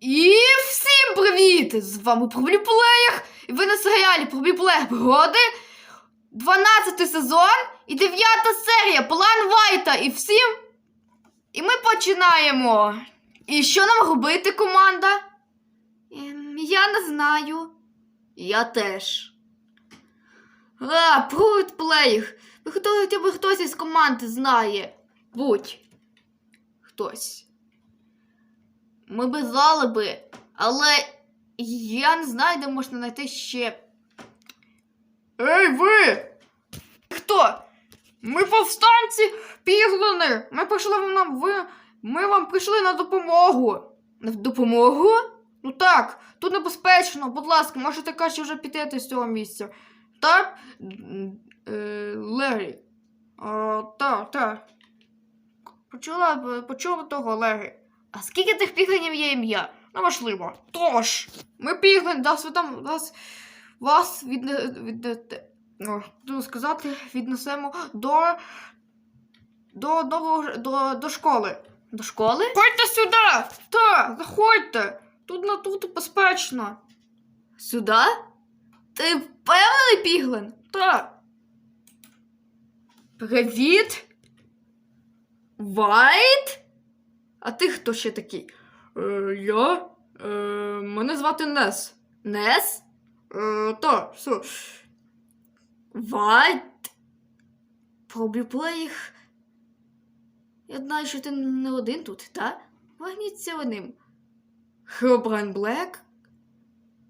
І всім привіт! З вами Пробліплеєр, і ви на серіалі Пробліплеєр пригоди, 12 сезон і 9 серія План Вайта. І всім. І ми починаємо. І що нам робити, команда? Ем, я не знаю. Я теж. А. Ви хто хоча б хтось із команди знає? Будь. Хтось. Ми би знали би, але я не знаю, де можна знайти ще. Ей, ви! Хто? Ми повстанці піглини! Ми прийшли вам ви. Ми вам прийшли на допомогу. На допомогу? Ну так, тут небезпечно, будь ласка, можете краще вже піти з цього місця. Так? Е, Лері. Так, так. Почула, почула того Лері. А скільки тих піглинів є ім'я? Неважливо. Тож, ми піглин, да, святам, вас, вас від, від, від, ну, буду сказати, віднесемо до, до, нового, до, до школи. До школи? Ходьте сюди! Так, заходьте. Тут на тут безпечно. Сюди? Ти впевнений, піглин? Так. Привіт. Вайт? А ти хто ще такий? Е, я? Е, мене звати Нес. Нес? Е, так, все. Вайт? Пробліплеїх. Я знаю, що ти не один тут, так? Вагніться одним. Хробран Блек?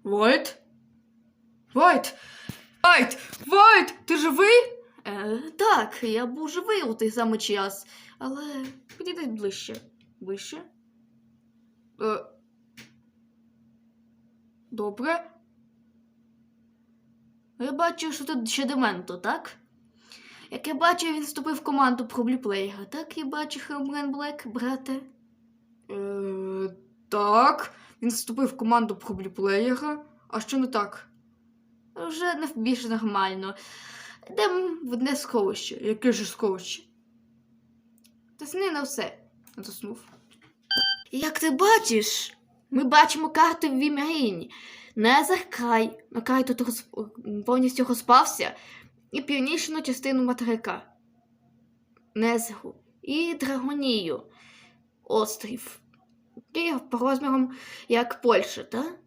Вайт? Вайт! Вайт! Вайт! Ти живий? Е, так, я був живий у той самий час, але підійди ближче. Ближче. Е, добре. Я бачу, що тут ще Дементо, так? Як я бачу, він вступив в команду пробліплеєра. Так я бачу Хембрен Блек, брате. Е, так. Він вступив в команду пробліплеєра. А що не так? Вже не більш нормально. Йдемо в одне сховище. Яке ж сховище? Тисни на все. Заснув. Як ти бачиш, ми бачимо карту в Вімеріні. Незер край. Край тут розп... повністю розпався. І північну частину материка. Незеру. І Драгонію. Острів. І по розмірам як Польща, так?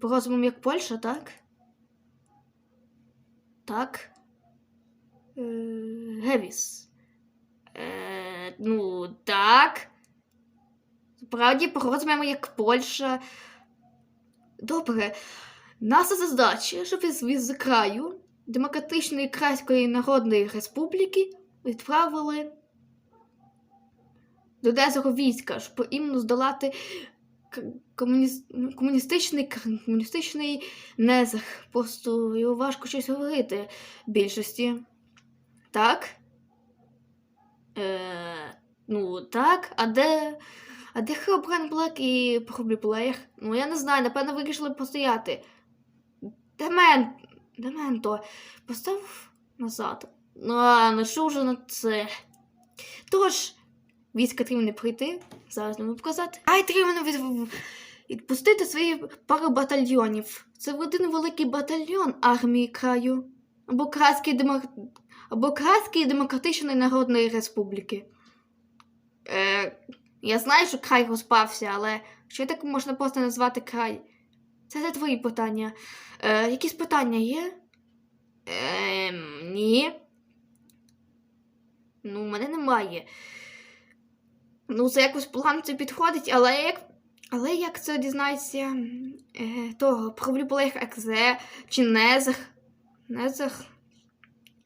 По розмірам як Польща, так? Так. Е, Гевіс. Е, ну, так. Справді, по розмірам як Польща. Добре. Наша задача, щоб із, краю Демократичної Крайської Народної Республіки відправили до Дезого війська, щоб іменно здолати комуніс... комуністичний, комуністичний незах. Просто його важко щось говорити більшості. Так? Е, ну, так. А де. А де Хелбрен Блек і Пробліплеєр? Ну, я не знаю, напевно, вирішили постояти. Демен... Дементо, постав назад. Ну, а, ну що вже на це? Тож, війська Трімени прийти, зараз не показати. Ай, Трімени від... відпустити свої пару батальйонів. Це один великий батальйон армії краю. Або Крайської демок... або Крайської Демократичної Народної Республіки. Е, я знаю, що край розпався, але що так можна просто назвати край? Це не твої питання. Е, якісь питання є? Ем, ні. Ну, мене немає. Ну, це якось план це підходить, але як. Але як це дізнається е, того, про влюблених екзе чи незах? Незах?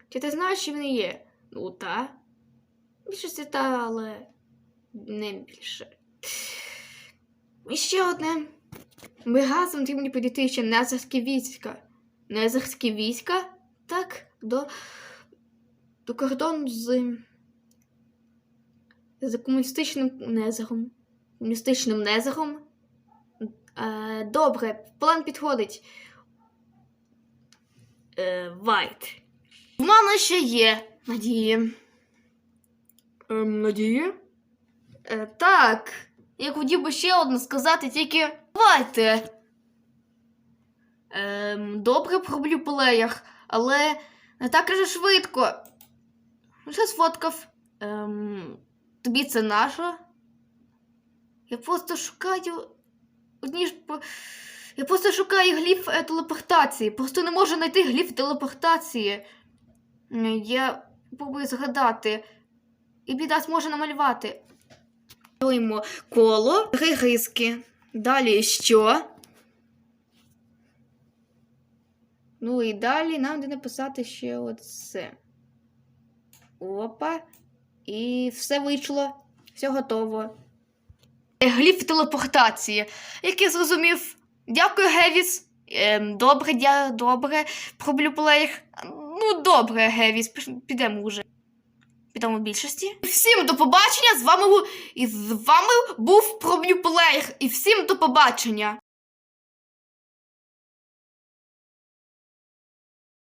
Чи ти знаєш, що вони є? Ну, та. Більшості та, але не більше. І ще одне. Ми разом потрібні підійти ще незахські війська. Незахські війська? Так, до, до кордону з, з комуністичним незахом. Комуністичним незахом. Е, добре, план підходить. Е, Вайт. В мене ще є надії. Ем, надії? Е, так. Я хотів би ще одне сказати, тільки давайте. Ем, добре пороблю плеєр, але не так же швидко. Вже сфоткав. Ем, тобі це наша? Я просто шукаю. Одні ж Я просто шукаю гліф е, телепортації. Просто не можу знайти гліф телепортації. Я спробую згадати. І біда зможе намалювати. Малюємо коло, три риски. Далі що? Ну і далі нам треба написати ще оце. Опа. І все вийшло. Все готово. Гліф телепортації. Як я зрозумів. Дякую, Гевіс. Ем, добре, дя, добре. Проблю плеєр. Ну, добре, Гевіс. Підемо вже. Підемо в більшості. Всім до побачення. З вами, і з вами був Пробнюплеєр. І всім до побачення.